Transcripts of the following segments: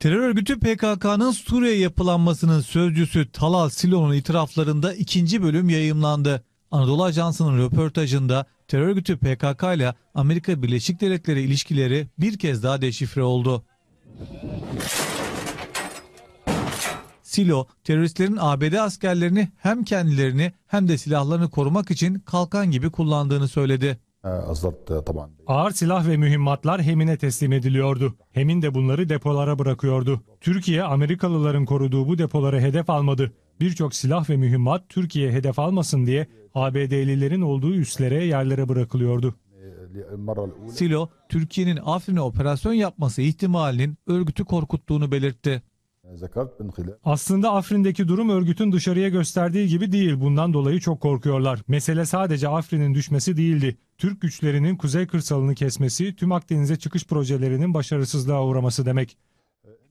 Terör örgütü PKK'nın Suriye yapılanmasının sözcüsü Talal Silo'nun itiraflarında ikinci bölüm yayımlandı. Anadolu Ajansı'nın röportajında terör örgütü PKK ile Amerika Birleşik Devletleri ilişkileri bir kez daha deşifre oldu. Silo, teröristlerin ABD askerlerini hem kendilerini hem de silahlarını korumak için kalkan gibi kullandığını söyledi. أصدرت طبعا Ağır silah ve mühimmatlar Hemin'e teslim ediliyordu. Hemin de bunları depolara bırakıyordu. Türkiye, Amerikalıların koruduğu bu depoları hedef almadı. Birçok silah ve mühimmat Türkiye hedef almasın diye ABD'lilerin olduğu üslere yerlere bırakılıyordu. المرة الأولى Silo, Türkiye'nin Afrin'e operasyon yapması ihtimalinin örgütü korkuttuğunu belirtti. Aslında Afrin'deki durum örgütün dışarıya gösterdiği gibi değil. Bundan dolayı çok korkuyorlar. Mesele sadece Afrin'in düşmesi değildi. Türk güçlerinin kuzey kırsalını kesmesi, tüm Akdeniz'e çıkış projelerinin başarısızlığa uğraması demek.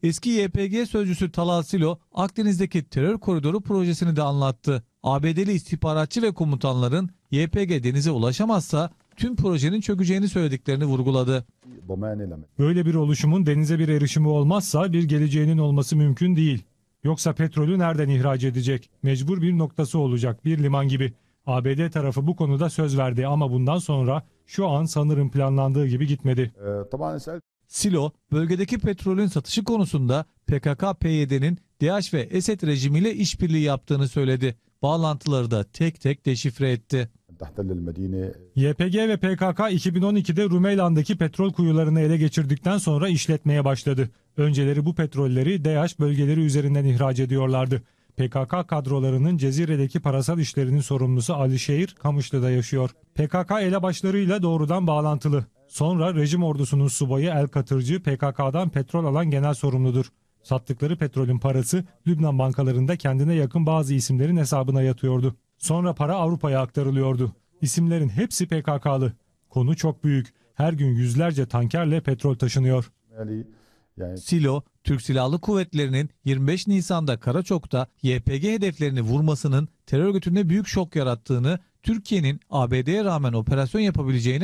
Eski YPG sözcüsü Talha Silo, Akdeniz'deki terör koridoru projesini de anlattı. ABD'li istihbaratçı ve komutanların YPG denize ulaşamazsa tüm projenin çökeceğini söylediklerini vurguladı. Böyle bir oluşumun denize bir erişimi olmazsa bir geleceğinin olması mümkün değil. Yoksa petrolü nereden ihraç edecek? Mecbur bir noktası olacak bir liman gibi. ABD tarafı bu konuda söz verdi ama bundan sonra şu an sanırım planlandığı gibi gitmedi. Silo, bölgedeki petrolün satışı konusunda PKK-PYD'nin DH ve Esed rejimiyle işbirliği yaptığını söyledi. Bağlantıları da tek tek deşifre etti. YPG ve PKK 2012'de Rumeyla'ndaki petrol kuyularını ele geçirdikten sonra işletmeye başladı. Önceleri bu petrolleri DH bölgeleri üzerinden ihraç ediyorlardı. PKK kadrolarının Cezire'deki parasal işlerinin sorumlusu Ali Şehir, Kamışlı'da yaşıyor. PKK elebaşlarıyla doğrudan bağlantılı. Sonra rejim ordusunun subayı El Katırcı PKK'dan petrol alan genel sorumludur. Sattıkları petrolün parası Lübnan bankalarında kendine yakın bazı isimlerin hesabına yatıyordu. Sonra para Avrupa'ya aktarılıyordu. İsimlerin hepsi PKK'lı. Konu çok büyük. Her gün yüzlerce tankerle petrol taşınıyor. Silo, Türk Silahlı Kuvvetleri'nin 25 Nisan'da Karaçok'ta YPG hedeflerini vurmasının terör örgütünde büyük şok yarattığını, Türkiye'nin ABD'ye rağmen operasyon yapabileceğini